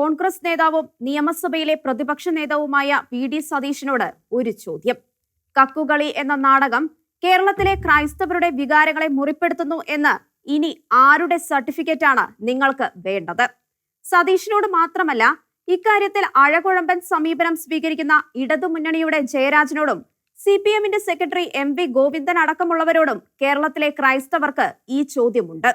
കോൺഗ്രസ് നേതാവും നിയമസഭയിലെ പ്രതിപക്ഷ നേതാവുമായ വി ഡി സതീശനോട് ഒരു ചോദ്യം. കക്കുകളി എന്ന നാടകം കേരളത്തിലെ ക്രൈസ്തവരുടെ വികാരങ്ങളെ മുറിപ്പെടുത്തുന്നു എന്ന് ഇനി ആരുടെ സർട്ടിഫിക്കറ്റ് ആണ് നിങ്ങൾക്ക് വേണ്ടത്? സതീഷിനോട് മാത്രമല്ല ഇക്കാര്യത്തിൽ അഴകുഴമ്പൻ സമീപനം സ്വീകരിക്കുന്ന ഇടതുമുന്നണിയുടെ ജയരാജനോടും സി പി എമ്മിന്റെ സെക്രട്ടറി എം വി ഗോവിന്ദൻ അടക്കമുള്ളവരോടും കേരളത്തിലെ ക്രൈസ്തവർക്ക് ഈ ചോദ്യമുണ്ട്.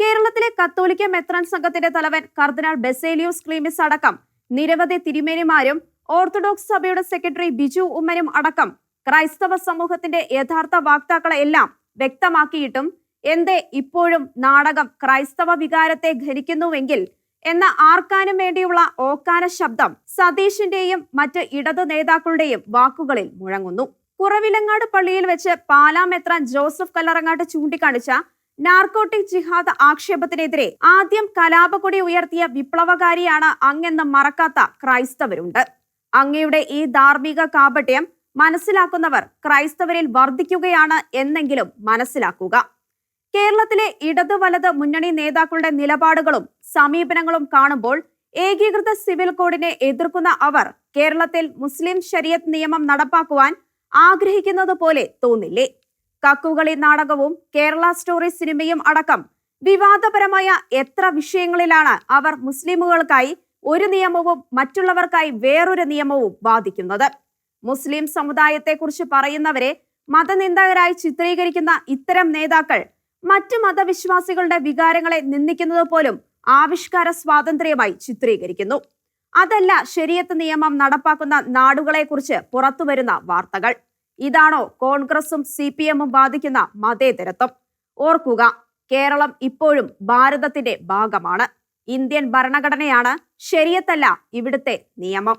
കേരളത്തിലെ കത്തോലിക്ക മെത്രാൻ സംഘത്തിന്റെ തലവൻ കർദിനാൾ ബെസേലിയോസ് ക്ലീമിസ് അടക്കം നിരവധി തിരുമേനിമാരും ഓർത്തഡോക്സ് സഭയുടെ സെക്രട്ടറി ബിജു ഉമ്മനും അടക്കം ക്രൈസ്തവ സമൂഹത്തിന്റെ യഥാർത്ഥ വാക്താക്കളെ എല്ലാം വ്യക്തമാക്കിയിട്ടും എന്തേ ഇപ്പോഴും നാടകം ക്രൈസ്തവ വികാരത്തെ ഘനിക്കുന്നുവെങ്കിൽ എന്ന ആർക്കാനും വേണ്ടിയുള്ള ഓക്കാന ശബ്ദം സതീഷിന്റെയും മറ്റ് ഇടതു നേതാക്കളുടെയും വാക്കുകളിൽ മുഴങ്ങുന്നു. കുറവിലങ്ങാട് പള്ളിയിൽ വെച്ച് പാലാമെത്രാൻ ജോസഫ് കല്ലറങ്ങാട്ട് ചൂണ്ടിക്കാണിച്ച നാർക്കോട്ടിക് ജിഹാദ് ആക്ഷേപത്തിനെതിരെ ആദ്യം കലാപക്കൊടി ഉയർത്തിയ വിപ്ലവകാരിയാണ് അങ്ങെന്ന് മറക്കാത്ത ക്രൈസ്തവരുണ്ട്. അങ്ങയുടെ ഈ ധാർമ്മിക കാപട്യം മനസ്സിലാക്കുന്നവർ ക്രൈസ്തവരിൽ വർദ്ധിക്കുകയാണ് എന്നെങ്കിലും മനസ്സിലാക്കുക. കേരളത്തിലെ ഇടത് വലത് മുന്നണി നേതാക്കളുടെ നിലപാടുകളും സമീപനങ്ങളും കാണുമ്പോൾ ഏകീകൃത സിവിൽ കോഡിനെ എതിർക്കുന്ന അവർ കേരളത്തിൽ മുസ്ലിം ശരിയത്ത് നിയമം നടപ്പാക്കുവാൻ ആഗ്രഹിക്കുന്നത് പോലെ തോന്നില്ലേ? കക്കുകളി നാടകവും കേരള സ്റ്റോറി സിനിമയും അടക്കം വിവാദപരമായ എത്ര വിഷയങ്ങളിലാണ് അവർ മുസ്ലിമുകൾക്കായി ഒരു നിയമവും മറ്റുള്ളവർക്കായി വേറൊരു നിയമവും ബാധിക്കുന്നത് മുസ്ലിം സമുദായത്തെക്കുറിച്ച് പറയുന്നവരെ മതനിന്ദകരായി ചിത്രീകരിക്കുന്ന ഇത്തരം നേതാക്കൾ മറ്റു മതവിശ്വാസികളുടെ വികാരങ്ങളെ നിന്ദിക്കുന്നത് പോലും ആവിഷ്കാര സ്വാതന്ത്ര്യമായി ചിത്രീകരിക്കുന്നു. അതല്ല ശരിയത്ത് നിയമം നടപ്പാക്കുന്ന നാടുകളെക്കുറിച്ച് പുറത്തുവരുന്ന വാർത്തകൾ. ഇതാണോ കോൺഗ്രസും സി പി എമ്മും ബാധിക്കുന്ന മതേതരത്വം? ഓർക്കുക കേരളം ഇപ്പോഴും ഭാരതത്തിന്റെ ഭാഗമാണ്. ഇന്ത്യൻ ഭരണഘടനയാണ് ശരിയത്തല്ല ഇവിടുത്തെ നിയമം.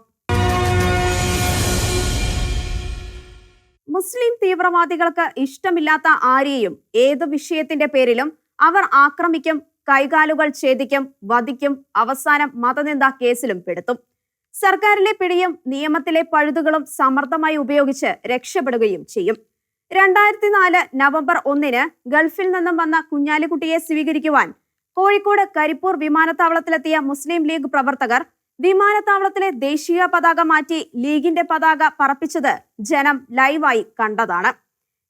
മുസ്ലിം തീവ്രവാദികൾക്ക് ഇഷ്ടമില്ലാത്ത ആരെയും ഏത് വിഷയത്തിന്റെ പേരിലും അവർ ആക്രമിക്കും കൈകാലുകൾ ഛേദിക്കും വധിക്കും അവസാനം മതനിന്ദ കേസിലും പെടുത്തും. സർക്കാരിലെ പിടിയും നിയമത്തിലെ പഴുതുകളും സമർത്ഥമായി ഉപയോഗിച്ച് രക്ഷപ്പെടുകയും ചെയ്യും. രണ്ടായിരത്തി നാല് നവംബർ ഒന്നിന് ഗൾഫിൽ നിന്നും വന്ന കുഞ്ഞാലിക്കുട്ടിയെ സ്വീകരിക്കുവാൻ കോഴിക്കോട് കരിപ്പൂർ വിമാനത്താവളത്തിലെത്തിയ മുസ്ലിം ലീഗ് പ്രവർത്തകർ വിമാനത്താവളത്തിലെ ദേശീയ പതാക മാറ്റി ലീഗിന്റെ പതാക പറപ്പിച്ചത് ജനം ലൈവായി കണ്ടതാണ്.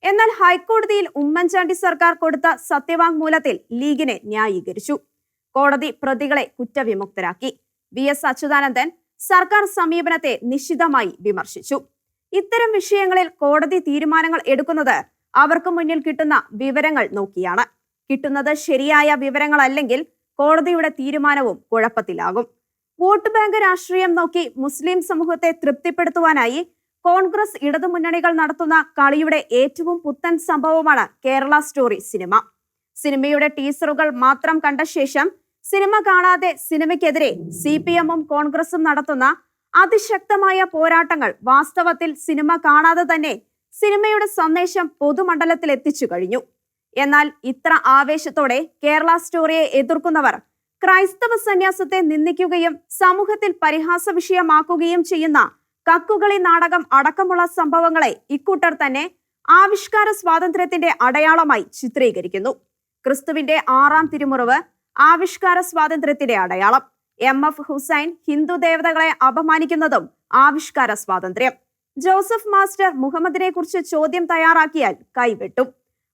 എന്നാൽ ഹൈക്കോടതിയിൽ ഉമ്മൻചാണ്ടി സർക്കാർ കൊടുത്ത സത്യവാങ്മൂലത്തിൽ ലീഗിനെ ന്യായീകരിച്ചു. കോടതി പ്രതികളെ കുറ്റവിമുക്തരാക്കി. വി എസ് അച്യുതാനന്ദൻ സർക്കാർ സമീപനത്തെ നിശിതമായി വിമർശിച്ചു. ഇത്തരം വിഷയങ്ങളിൽ കോടതി തീരുമാനങ്ങൾ എടുക്കുന്നത് അവർക്ക് മുന്നിൽ കിട്ടുന്ന വിവരങ്ങൾ നോക്കിയാണ്. കിട്ടുന്നത് ശരിയായ വിവരങ്ങളല്ലെങ്കിൽ കോടതിയുടെ തീരുമാനവും കുഴപ്പത്തിലാകും. വോട്ട് ബാങ്ക് രാഷ്ട്രീയം നോക്കി മുസ്ലിം സമൂഹത്തെ തൃപ്തിപ്പെടുത്തുവാനായി കോൺഗ്രസ് ഇടതുമുന്നണികൾ നടത്തുന്ന കളിയുടെ ഏറ്റവും പുത്തൻ സംഭവമാണ് കേരള സ്റ്റോറി സിനിമ. സിനിമയുടെ ടീസറുകൾ മാത്രം കണ്ട ശേഷം സിനിമ കാണാതെ സിനിമയ്ക്കെതിരെ സി പി എമ്മും കോൺഗ്രസും നടത്തുന്ന അതിശക്തമായ പോരാട്ടങ്ങൾ വാസ്തവത്തിൽ സിനിമ കാണാതെ തന്നെ സിനിമയുടെ സന്ദേശം പൊതുമണ്ഡലത്തിൽ എത്തിച്ചു കഴിഞ്ഞു. എന്നാൽ ഇത്ര ആവേശത്തോടെ കേരള സ്റ്റോറിയെ എതിർക്കുന്നവർ ക്രൈസ്തവ സന്യാസത്തെ നിന്ദിക്കുകയും സമൂഹത്തിൽ പരിഹാസ വിഷയമാക്കുകയും ചെയ്യുന്ന കക്കുകളി നാടകം അടക്കമുള്ള സംഭവങ്ങളെ ഇക്കൂട്ടർ തന്നെ ആവിഷ്കാര സ്വാതന്ത്ര്യത്തിന്റെ അടയാളമായി ചിത്രീകരിക്കുന്നു. ക്രിസ്തുവിന്റെ ആറാം തിരുമുറിവ് ആവിഷ്കാര സ്വാതന്ത്ര്യത്തിന്റെ അടയാളം. എം എഫ് ഹുസൈൻ ഹിന്ദു ദേവതകളെ അപമാനിക്കുന്നതും ആവിഷ്കാര സ്വാതന്ത്ര്യം. ജോസഫ് മാസ്റ്റർ മുഹമ്മദിനെ കുറിച്ച് ചോദ്യം തയ്യാറാക്കിയാൽ കൈവെട്ടും.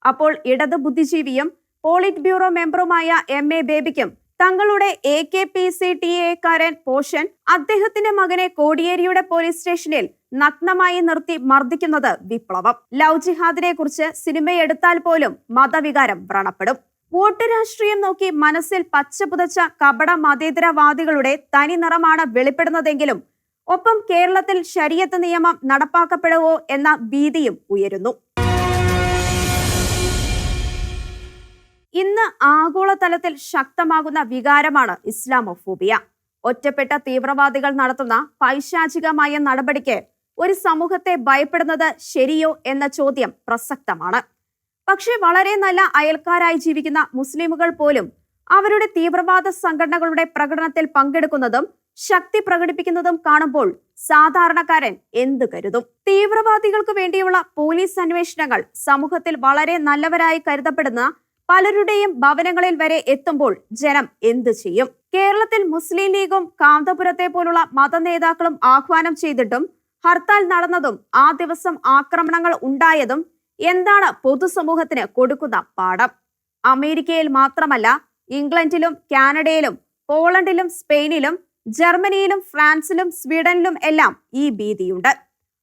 അപ്പോൾ ഇടത് ബുദ്ധിജീവിയും പോളിറ്റ് ബ്യൂറോ മെമ്പറുമായ എം എ ബേബിക്കും തങ്ങളുടെ A K P C T A എക്കാരൻ പോഷൻ അദ്ദേഹത്തിന്റെ മകനെ കോടിയേരിയുടെ പോലീസ് സ്റ്റേഷനിൽ നഗ്നമായി നിർത്തി മർദ്ദിക്കുന്നത് വിപ്ലവം. ലവ് ജിഹാദിനെ കുറിച്ച് സിനിമയെടുത്താൽ പോലും മതവികാരം വ്രണപ്പെടും. വോട്ട് രാഷ്ട്രീയം നോക്കി മനസ്സിൽ പച്ച പുതച്ച കപട മതേതരവാദികളുടെ തനി നിറമാണ് വെളിപ്പെടുന്നതെങ്കിലും ഒപ്പം കേരളത്തിൽ ശരീരത്ത് നിയമം നടപ്പാക്കപ്പെടുവോ എന്ന ഭീതിയും ഉയരുന്നു. ഇന്ന് ആഗോളതലത്തിൽ ശക്തമാകുന്ന വികാരമാണ് ഇസ്ലാമോഫോബിയ. ഒറ്റപ്പെട്ട തീവ്രവാദികൾ നടത്തുന്ന പൈശാചികമായ നടപടിക്ക് ഒരു സമൂഹത്തെ ഭയപ്പെടുന്നത് ശരിയോ എന്ന ചോദ്യം പ്രസക്തമാണ്. പക്ഷേ വളരെ നല്ല അയൽക്കാരായി ജീവിക്കുന്ന മുസ്ലിമുകൾ പോലും അവരുടെ തീവ്രവാദ സംഘടനകളുടെ പ്രകടനത്തിൽ പങ്കെടുക്കുന്നതും ശക്തി പ്രകടിപ്പിക്കുന്നതും കാണുമ്പോൾ സാധാരണക്കാരൻ എന്ത് കരുതും? തീവ്രവാദികൾക്ക് വേണ്ടിയുള്ള പോലീസ് അന്വേഷണങ്ങൾ സമൂഹത്തിൽ വളരെ നല്ലവരായി കരുതപ്പെടുന്ന പലരുടെയും ഭവനങ്ങളിൽ വരെ എത്തുമ്പോൾ ജനം എന്തു ചെയ്യും? കേരളത്തിൽ മുസ്ലിം ലീഗും കാന്തപുരത്തെ പോലുള്ള മതനേതാക്കളും ആഹ്വാനം ചെയ്തിട്ടും ഹർത്താൽ നടന്നതും ആ ദിവസം ആക്രമണങ്ങൾ ഉണ്ടായതും എന്താണ് പൊതുസമൂഹത്തിന് കൊടുക്കുന്ന പാഠം? അമേരിക്കയിൽ മാത്രമല്ല ഇംഗ്ലണ്ടിലും കാനഡയിലും പോളണ്ടിലും സ്പെയിനിലും ജർമ്മനിയിലും ഫ്രാൻസിലും സ്വീഡനിലും എല്ലാം ഈ ഭീതിയുണ്ട്.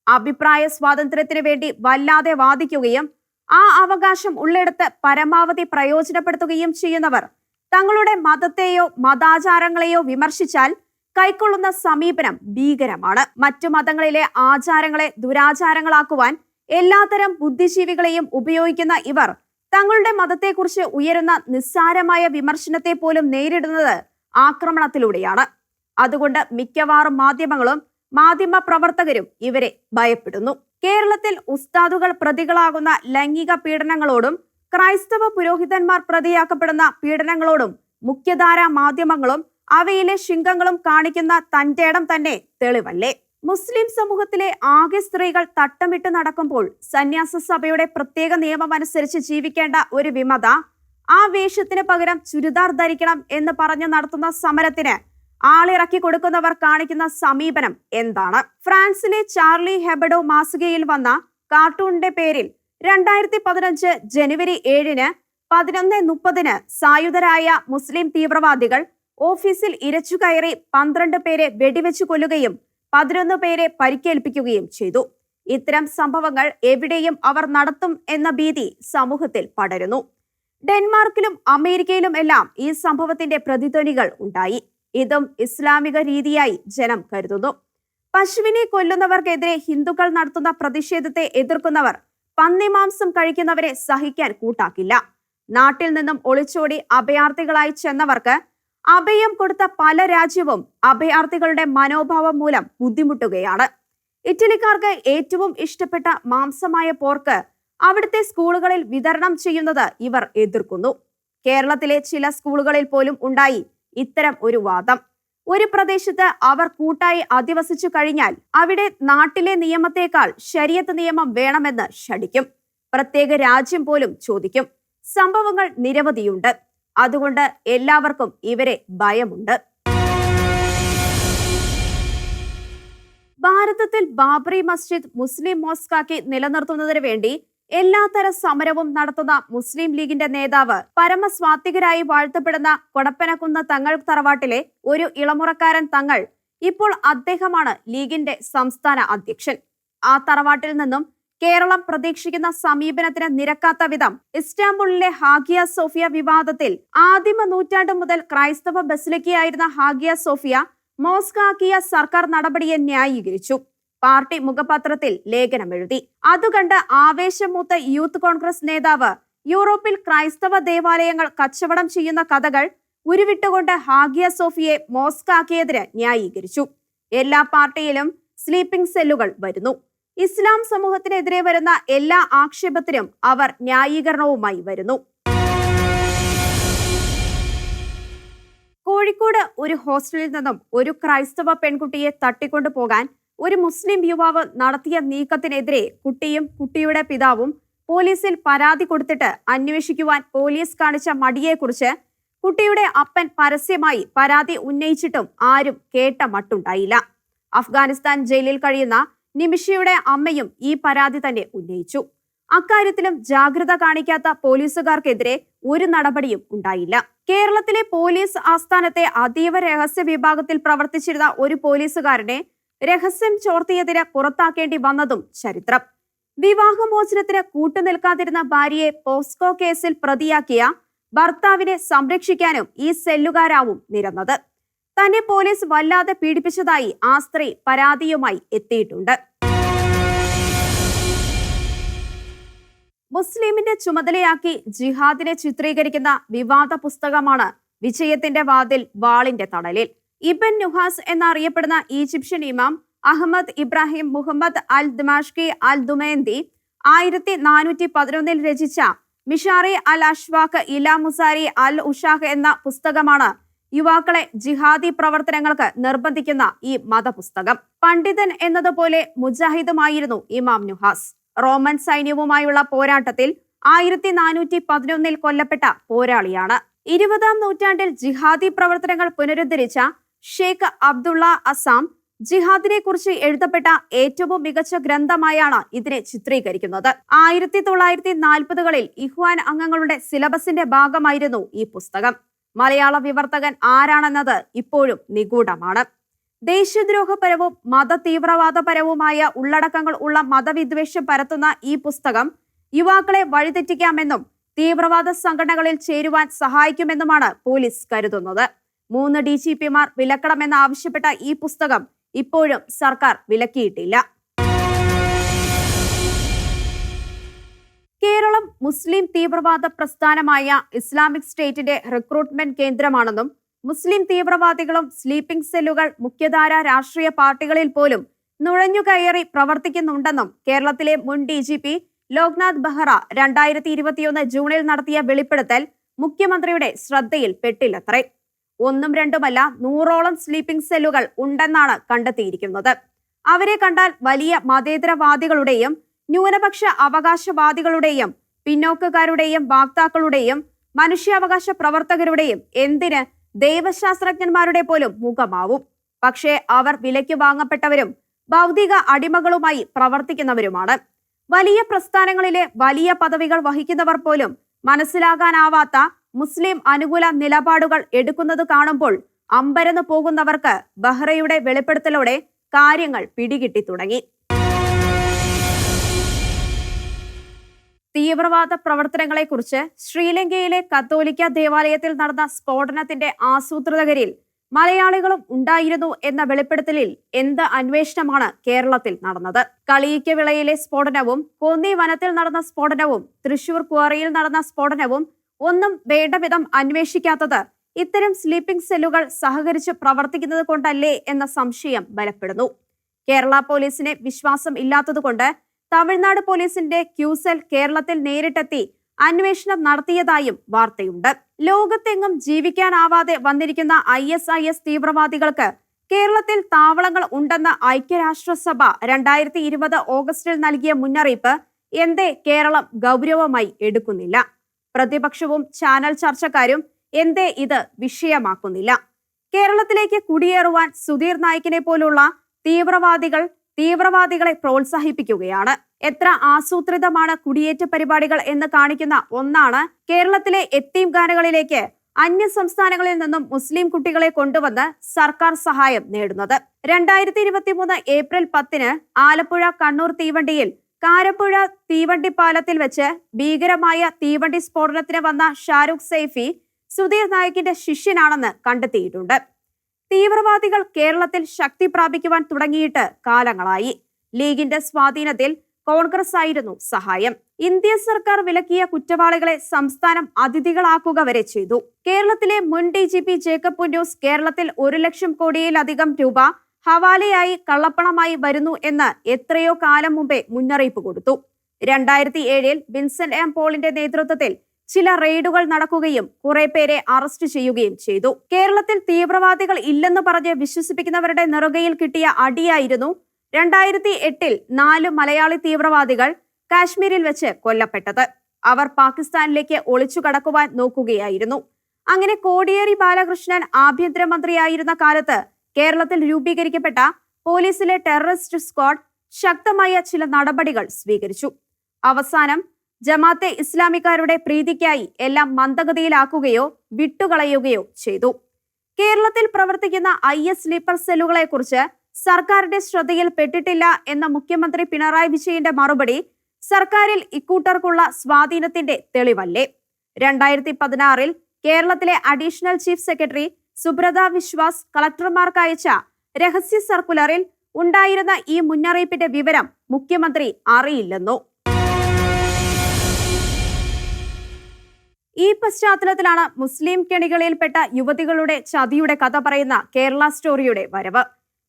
അഭിപ്രായ സ്വാതന്ത്ര്യത്തിന് വേണ്ടി വല്ലാതെ വാദിക്കുകയും ആ അവകാശം ഉള്ളിടത്ത് പരമാവധി പ്രയോജനപ്പെടുത്തുകയും ചെയ്യുന്നവർ തങ്ങളുടെ മതത്തെയോ മതാചാരങ്ങളെയോ വിമർശിച്ചാൽ കൈക്കൊള്ളുന്ന സമീപനം ഭീകരമാണ്. മറ്റു മതങ്ങളിലെ ആചാരങ്ങളെ ദുരാചാരങ്ങളാക്കുവാൻ എല്ലാത്തരം ബുദ്ധിജീവികളെയും ഉപയോഗിക്കുന്ന ഇവർ തങ്ങളുടെ മതത്തെക്കുറിച്ച് ഉയരുന്ന നിസ്സാരമായ വിമർശനത്തെ പോലും നേരിടുന്നത് ആക്രമണത്തിലൂടെയാണ്. അതുകൊണ്ട് മിക്കവാറും മാധ്യമങ്ങളും മാധ്യമ പ്രവർത്തകരും ഇവരെ ഭയപ്പെടുന്നു. കേരളത്തിൽ ഉസ്താദുകൾ പ്രതികളാകുന്ന ലൈംഗിക പീഡനങ്ങളോടും ക്രൈസ്തവ പുരോഹിതന്മാർ പ്രതിയാക്കപ്പെടുന്ന പീഡനങ്ങളോടും മുഖ്യധാരാ മാധ്യമങ്ങളും അവയിലെ ശിങ്കങ്ങളും കാണിക്കുന്ന തന്റേടം തന്നെ തെളിവല്ലേ? മുസ്ലിം സമൂഹത്തിലെ ആകെ സ്ത്രീകൾ തട്ടമിട്ട് നടക്കുമ്പോൾ സന്യാസ സഭയുടെ പ്രത്യേക നിയമം അനുസരിച്ച് ജീവിക്കേണ്ട ഒരു വിമത ആ വേഷത്തിന് പകരം ചുരിദാർ ധരിക്കണം എന്ന് പറഞ്ഞു നടത്തുന്ന സമരത്തിന് ആളിറക്കി കൊടുക്കുന്നവർ കാണിക്കുന്ന സമീപനം എന്താണ്? ഫ്രാൻസിലെ ചാർലി ഹെബഡോ മാസികയിൽ വന്ന കാർട്ടൂണിന്റെ പേരിൽ രണ്ടായിരത്തി പതിനഞ്ച് ജനുവരി ഏഴിന് പതിനൊന്ന് മുപ്പതിന് സായുധരായ മുസ്ലിം തീവ്രവാദികൾ ഓഫീസിൽ ഇരച്ചു കയറി പന്ത്രണ്ട് പേരെ വെടിവെച്ചു കൊല്ലുകയും പതിനൊന്ന് പേരെ പരിക്കേൽപ്പിക്കുകയും ചെയ്തു. ഇത്തരം സംഭവങ്ങൾ എവിടെയും അവർ നടത്തും എന്ന ഭീതി സമൂഹത്തിൽ പടരുന്നു. ഡെൻമാർക്കിലും അമേരിക്കയിലും എല്ലാം ഈ സംഭവത്തിന്റെ പ്രതിധ്വനികൾ ഉണ്ടായി. ഇതും ഇസ്ലാമിക രീതിയായി ജനം കരുതുന്നു. പശുവിനെ കൊല്ലുന്നവർക്കെതിരെ ഹിന്ദുക്കൾ നടത്തുന്ന പ്രതിഷേധത്തെ എതിർക്കുന്നവർ പന്നിമാംസം കഴിക്കുന്നവരെ സഹിക്കാൻ കൂട്ടാക്കില്ല. നാട്ടിൽ നിന്നും ഒളിച്ചോടി അഭയാർത്ഥികളായി ചെന്നവർക്ക് അഭയം കൊടുത്ത പല രാജ്യവും അഭയാർത്ഥികളുടെ മനോഭാവം മൂലം ബുദ്ധിമുട്ടുകയാണ്. ഇറ്റലിക്കാർക്ക് ഏറ്റവും ഇഷ്ടപ്പെട്ട മാംസമായ പോർക്ക് അവിടുത്തെ സ്കൂളുകളിൽ വിതരണം ചെയ്യുന്നത് ഇവർ എതിർക്കുന്നു. കേരളത്തിലെ ചില സ്കൂളുകളിൽ പോലും ഉണ്ടായി ഇത്തരം ഒരു വാദം. ഒരു പ്രദേശത്ത് അവർ കൂട്ടായി അധിവസിച്ചു കഴിഞ്ഞാൽ അവിടെ നാട്ടിലെ നിയമത്തെക്കാൾ ശരിയത്ത് നിയമം വേണമെന്ന് ഷടിക്കും പ്രത്യേക രാജ്യം പോലും ചോദിക്കും. സംഭവങ്ങൾ നിരവധിയുണ്ട്. അതുകൊണ്ട് എല്ലാവർക്കും ഇവരെ ഭയമുണ്ട്. ഭാരതത്തിൽ ബാബറി മസ്ജിദ് മുസ്ലിം മോസ്കാക്കി നിലനിർത്തുന്നതിന് വേണ്ടി എല്ലാത്തര സമരവും നടത്തുന്ന മുസ്ലിം ലീഗിന്റെ നേതാവ് പരമസ്വാത്വികരായി വാഴ്ത്തപ്പെടുന്ന കൊടപ്പനക്കുന്ന് തങ്ങൾ തറവാട്ടിലെ ഒരു ഇളമുറക്കാരൻ തങ്ങൾ ഇപ്പോൾ അദ്ദേഹമാണ് ലീഗിന്റെ സംസ്ഥാന അധ്യക്ഷൻ. ആ തറവാട്ടിൽ നിന്നും കേരളം പ്രതീക്ഷിക്കുന്ന സമീപനത്തിന് നിരക്കാത്ത വിധം ഇസ്റ്റാംബുളിലെ ഹാഗിയ സോഫിയ വിവാദത്തിൽ ആദിമ നൂറ്റാണ്ട് മുതൽ ക്രൈസ്തവ ബസിലിക്കയായിരുന്ന ഹാഗിയ സോഫിയ മോസ്കാക്കിയ സർക്കാർ നടപടിയെ ന്യായീകരിച്ചു. പാർട്ടി മുഖപത്രത്തിൽ ലേഖനം എഴുതി. അതുകണ്ട് ആവേശമൂത്ത യൂത്ത് കോൺഗ്രസ് നേതാവ് യൂറോപ്പിൽ ക്രൈസ്തവ ദേവാലയങ്ങൾ കച്ചവടം ചെയ്യുന്ന കഥകൾ ഉരുവിട്ടുകൊണ്ട് ഹാഗിയ സോഫിയെ മോസ്കാക്കിയതിന് ന്യായീകരിച്ചു. എല്ലാ പാർട്ടിയിലും സ്ലീപ്പിംഗ് സെല്ലുകൾ വരുന്നു. ഇസ്ലാം സമൂഹത്തിനെതിരെ വരുന്ന എല്ലാ ആക്ഷേപത്തിനും അവർ ന്യായീകരണവുമായി വരുന്നു. കോഴിക്കോട് ഒരു ഹോസ്റ്റലിൽ നിന്നും ഒരു ക്രൈസ്തവ പെൺകുട്ടിയെ തട്ടിക്കൊണ്ടു പോകാൻ ഒരു മുസ്ലിം യുവാവ് നടത്തിയ നീക്കത്തിനെതിരെ കുട്ടിയും കുട്ടിയുടെ പിതാവും പോലീസിൽ പരാതി കൊടുത്തിട്ട് അന്വേഷിക്കുവാൻ പോലീസ് കാണിച്ച മടിയെക്കുറിച്ച് കുട്ടിയുടെ അപ്പൻ പരസ്യമായി പരാതി ഉന്നയിച്ചിട്ടും ആരും കേട്ട മട്ടുണ്ടായില്ല. അഫ്ഗാനിസ്ഥാൻ ജയിലിൽ കഴിയുന്ന നിമിഷയുടെ അമ്മയും ഈ പരാതി തന്നെ ഉന്നയിച്ചു. അക്കാര്യത്തിലും ജാഗ്രത കാണിക്കാത്ത പോലീസുകാർക്കെതിരെ ഒരു നടപടിയും ഉണ്ടായില്ല. കേരളത്തിലെ പോലീസ് ആസ്ഥാനത്തെ അതീവ രഹസ്യ വിഭാഗത്തിൽ പ്രവർത്തിച്ചിരുന്ന ഒരു പോലീസുകാരനെ രഹസ്യം ചോർത്തിയതിന് പുറത്താക്കേണ്ടി വന്നതും ചരിത്രം. വിവാഹമോചനത്തിന് കൂട്ടുനിൽക്കാതിരുന്ന ഭാര്യയെ പോസ്കോ കേസിൽ പ്രതിയാക്കിയ ഭർത്താവിനെ സംരക്ഷിക്കാനും ഈ സെല്ലുകാരാവും നിരന്നത്. തന്നെ പോലീസ് വല്ലാതെ പീഡിപ്പിച്ചതായി ആ സ്ത്രീ പരാതിയുമായി എത്തിയിട്ടുണ്ട്. മുസ്ലിമിന്റെ ചുമതലയാക്കി ജിഹാദിനെ ചിത്രീകരിക്കുന്ന വിവാദ പുസ്തകമാണ് വിജയത്തിന്റെ വാതിൽ വാളിന്റെ തണലിൽ. ഇബൻ നുഹാസ് എന്നറിയപ്പെടുന്ന ഈജിപ്ഷ്യൻ ഇമാം അഹമ്മദ് ഇബ്രാഹിം മുഹമ്മദ് അൽ ദുമാഷ്കി അൽ ദുമേന്തി ആയിരത്തി നാനൂറ്റി പതിനൊന്നിൽ രചിച്ച മിഷാറി അൽ അഷ്വാഖ് ഇലാ മുസാരി അൽ ഉഷാഖ് എന്ന പുസ്തകമാണ് യുവാക്കളെ ജിഹാദി പ്രവർത്തനങ്ങൾക്ക് നിർബന്ധിക്കുന്ന ഈ മതപുസ്തകം. പണ്ഡിതൻ എന്നതുപോലെ മുജാഹിദുമായിരുന്നു ഇമാം നുഹാസ്. റോമൻ സൈന്യവുമായുള്ള പോരാട്ടത്തിൽ ആയിരത്തി നാനൂറ്റി പതിനൊന്നിൽ കൊല്ലപ്പെട്ട പോരാളിയാണ്. ഇരുപതാം നൂറ്റാണ്ടിൽ ജിഹാദി പ്രവർത്തനങ്ങൾ പുനരുദ്ധരിച്ച ഷെയ്ഖ് അബ്ദുള്ള അസാം ജിഹാദിനെ കുറിച്ച് എഴുതപ്പെട്ട ഏറ്റവും മികച്ച ഗ്രന്ഥമായാണ് ഇതിനെ ചിത്രീകരിക്കുന്നത്. ആയിരത്തി തൊള്ളായിരത്തി നാൽപ്പതുകളിൽ ഇഹ്വാൻ അംഗങ്ങളുടെ സിലബസിന്റെ ഭാഗമായിരുന്നു ഈ പുസ്തകം. മലയാള വിവർത്തകൻ ആരാണെന്നത് ഇപ്പോഴും നിഗൂഢമാണ്. ദേശീയദ്രോഹപരവും മത തീവ്രവാദപരവുമായ ഉള്ളടക്കങ്ങൾ ഉള്ള മതവിദ്വേഷം പരത്തുന്ന ഈ പുസ്തകം യുവാക്കളെ വഴിതെറ്റിക്കാമെന്നും തീവ്രവാദ സംഘടനകളിൽ ചേരുവാൻ സഹായിക്കുമെന്നുമാണ് പോലീസ് കരുതുന്നത്. മൂന്ന് ഡി ജി പിമാർ വിലക്കണമെന്ന് ആവശ്യപ്പെട്ട ഈ പുസ്തകം ഇപ്പോഴും സർക്കാർ വിലക്കിയിട്ടില്ല. കേരളം മുസ്ലിം തീവ്രവാദ പ്രസ്ഥാനമായ ഇസ്ലാമിക് സ്റ്റേറ്റിന്റെ റിക്രൂട്ട്മെന്റ് കേന്ദ്രമാണെന്നും മുസ്ലിം തീവ്രവാദികളും സ്ലീപ്പിംഗ് സെല്ലുകൾ മുഖ്യധാര രാഷ്ട്രീയ പാർട്ടികളിൽ പോലും നുഴഞ്ഞുകയറി പ്രവർത്തിക്കുന്നുണ്ടെന്നും കേരളത്തിലെ മുൻ D G P Loknath Behera രണ്ടായിരത്തി ഇരുപത്തിയൊന്ന് ജൂണിൽ നടത്തിയ വെളിപ്പെടുത്തൽ മുഖ്യമന്ത്രിയുടെ ശ്രദ്ധയിൽ പെട്ടില്ലത്രേ. ഒന്നും രണ്ടുമല്ല നൂറോളം സ്ലീപ്പിംഗ് സെല്ലുകൾ ഉണ്ടെന്നാണ് കണ്ടെത്തിയിരിക്കുന്നത്. അവരെ കണ്ടാൽ വലിയ മതേതരവാദികളുടെയും ന്യൂനപക്ഷ അവകാശവാദികളുടെയും പിന്നോക്കക്കാരുടെയും വാക്താക്കളുടെയും മനുഷ്യാവകാശ പ്രവർത്തകരുടെയും എന്തിന് ദൈവശാസ്ത്രജ്ഞന്മാരുടെ പോലും മുഖമാവും? പക്ഷേ അവർ വിലയ്ക്ക് വാങ്ങപ്പെട്ടവരും ഭൗതിക അടിമകളുമായി പ്രവർത്തിക്കുന്നവരുമാണ്. വലിയ പ്രസ്ഥാനങ്ങളിലെ വലിയ പദവികൾ വഹിക്കുന്നവർ പോലും മനസ്സിലാകാനാവാത്ത മുസ്ലിം അനുകൂല നിലപാടുകൾ എടുക്കുന്നത് കാണുമ്പോൾ അമ്പരന്ന് പോകുന്നവർക്ക് ബഹ്റയുടെ വെളിപ്പെടുത്തലോടെ കാര്യങ്ങൾ പിടികിട്ടി തുടങ്ങി. തീവ്രവാദ പ്രവർത്തനങ്ങളെക്കുറിച്ച് ശ്രീലങ്കയിലെ കത്തോലിക്ക ദേവാലയത്തിൽ നടന്ന സ്ഫോടനത്തിന്റെ ആസൂത്രിതകരിൽ മലയാളികളും ഉണ്ടായിരുന്നു എന്ന വെളിപ്പെടുത്തലിൽ എന്ത് അന്വേഷണമാണ് കേരളത്തിൽ നടന്നത്? കളിയിക്കവിളയിലെ സ്ഫോടനവും കോന്നി വനത്തിൽ നടന്ന സ്ഫോടനവും തൃശൂർ ക്വാറിയിൽ നടന്ന സ്ഫോടനവും ഒന്നും വേണ്ട വിധം അന്വേഷിക്കാത്തത് ഇത്തരം സ്ലീപ്പിംഗ് സെല്ലുകൾ സഹകരിച്ച് പ്രവർത്തിക്കുന്നത് കൊണ്ടല്ലേ എന്ന സംശയം ബലപ്പെടുന്നു. കേരള പോലീസിനെ വിശ്വാസം ഇല്ലാത്തതുകൊണ്ട് തമിഴ്നാട് പോലീസിന്റെ ക്യൂസെൽ കേരളത്തിൽ നേരിട്ടെത്തി അന്വേഷണം നടത്തിയതായും വാർത്തയുണ്ട്. ലോകത്തെങ്ങും ജീവിക്കാനാവാതെ വന്നിരിക്കുന്ന ഐ എസ് ഐ എസ് തീവ്രവാദികൾക്ക് കേരളത്തിൽ താവളങ്ങൾ ഉണ്ടെന്ന ഐക്യരാഷ്ട്രസഭ രണ്ടായിരത്തി ഇരുപത് ഓഗസ്റ്റിൽ നൽകിയ മുന്നറിയിപ്പ് എന്തേ കേരളം ഗൗരവമായി എടുക്കുന്നില്ല. പ്രതിപക്ഷവും ചാനൽ ചർച്ചക്കാരും എന്തേ ഇത് വിഷയമാക്കുന്നില്ല. കേരളത്തിലേക്ക് കുടിയേറുവാൻ സുധീർ നായിക്കിനെ പോലുള്ള തീവ്രവാദികൾ തീവ്രവാദികളെ പ്രോത്സാഹിപ്പിക്കുകയാണ്. എത്ര ആസൂത്രിതമാണ് കുടിയേറ്റ പരിപാടികൾ എന്ന് കാണിക്കുന്ന ഒന്നാണ് കേരളത്തിലെ എത്തീം ഖാനകളിലേക്ക് അന്യ സംസ്ഥാനങ്ങളിൽ നിന്നും മുസ്ലിം കുട്ടികളെ കൊണ്ടുവന്ന് സർക്കാർ സഹായം നേടുന്നത്. രണ്ടായിരത്തി ഇരുപത്തി മൂന്ന് ഏപ്രിൽ പത്തിന് ആലപ്പുഴ കണ്ണൂർ തീവണ്ടിയിൽ കാരപ്പുഴ തീവണ്ടി പാലത്തിൽ വെച്ച് ഭീകരമായ തീവണ്ടി സ്ഫോടനത്തിന് വന്ന ഷാരൂഖ് സൈഫി സുധീർ നായിക്കിന്റെ ശിഷ്യനാണെന്ന് കണ്ടെത്തിയിട്ടുണ്ട്. തീവ്രവാദികൾ കേരളത്തിൽ ശക്തി പ്രാപിക്കുവാൻ തുടങ്ങിയിട്ട് കാലങ്ങളായി. ലീഗിന്റെ സ്വാധീനത്തിൽ കോൺഗ്രസ് ആയിരുന്നു സഹായം. ഇന്ത്യ സർക്കാർ വിലക്കിയ കുറ്റവാളികളെ സംസ്ഥാനം അതിഥികളാക്കുക വരെ ചെയ്തു. കേരളത്തിലെ മുൻ D G P Jacob Punnoose കേരളത്തിൽ ഒരു ലക്ഷം കോടിയിലധികം രൂപ ഹവാലയായി കള്ളപ്പണമായി വരുന്നു എന്ന് എത്രയോ കാലം മുമ്പേ മുന്നറിയിപ്പ് കൊടുത്തു. രണ്ടായിരത്തി ഏഴിൽ വിൻസെന്റ് എം പോളിന്റെ നേതൃത്വത്തിൽ ചില റെയ്ഡുകൾ നടക്കുകയും കുറെ പേരെ അറസ്റ്റ് ചെയ്യുകയും ചെയ്തു. കേരളത്തിൽ തീവ്രവാദികൾ ഇല്ലെന്ന് പറഞ്ഞ് വിശ്വസിപ്പിക്കുന്നവരുടെ നെറുകയിൽ കിട്ടിയ അടിയായിരുന്നു രണ്ടായിരത്തി എട്ടിൽ നാല് മലയാളി തീവ്രവാദികൾ കാശ്മീരിൽ വെച്ച് കൊല്ലപ്പെട്ടത്. അവർ പാകിസ്ഥാനിലേക്ക് ഒളിച്ചു കടക്കുവാൻ നോക്കുകയായിരുന്നു. അങ്ങനെ കോടിയേരി ബാലകൃഷ്ണൻ ആഭ്യന്തരമന്ത്രിയായിരുന്ന കാലത്ത് കേരളത്തിൽ രൂപീകരിക്കപ്പെട്ട പോലീസിലെ ടെററിസ്റ്റ് സ്ക്വാഡ് ശക്തമായ ചില നടപടികൾ സ്വീകരിച്ചു. അവസാനം ജമാത്തെ ഇസ്ലാമിക്കാരുടെ പ്രീതിക്കായി എല്ലാം മന്ദഗതിയിലാക്കുകയോ വിട്ടുകളയുകയോ ചെയ്തു. കേരളത്തിൽ പ്രവർത്തിക്കുന്ന ഐ എസ് സ്ലീപ്പർ സെല്ലുകളെ കുറിച്ച് സർക്കാരിന്റെ ശ്രദ്ധയിൽ പെട്ടിട്ടില്ല എന്ന മുഖ്യമന്ത്രി പിണറായി വിജയന്റെ മറുപടി സർക്കാരിൽ ഇക്കൂട്ടർക്കുള്ള സ്വാധീനത്തിന്റെ തെളിവല്ലേ. രണ്ടായിരത്തി പതിനാറിൽ കേരളത്തിലെ additional chief secretary Subrata Biswas കളക്ടർമാർക്ക് അയച്ച രഹസ്യ സർക്കുലറിൽ ഉണ്ടായിരുന്ന ഈ മുന്നറിയിപ്പിന്റെ വിവരം മുഖ്യമന്ത്രി അറിയില്ലെന്നോ. ഈ പശ്ചാത്തലത്തിലാണ് മുസ്ലിം കെണികളിൽപ്പെട്ട യുവതികളുടെ ചതിയുടെ കഥ പറയുന്ന കേരള സ്റ്റോറിയുടെ വരവ്.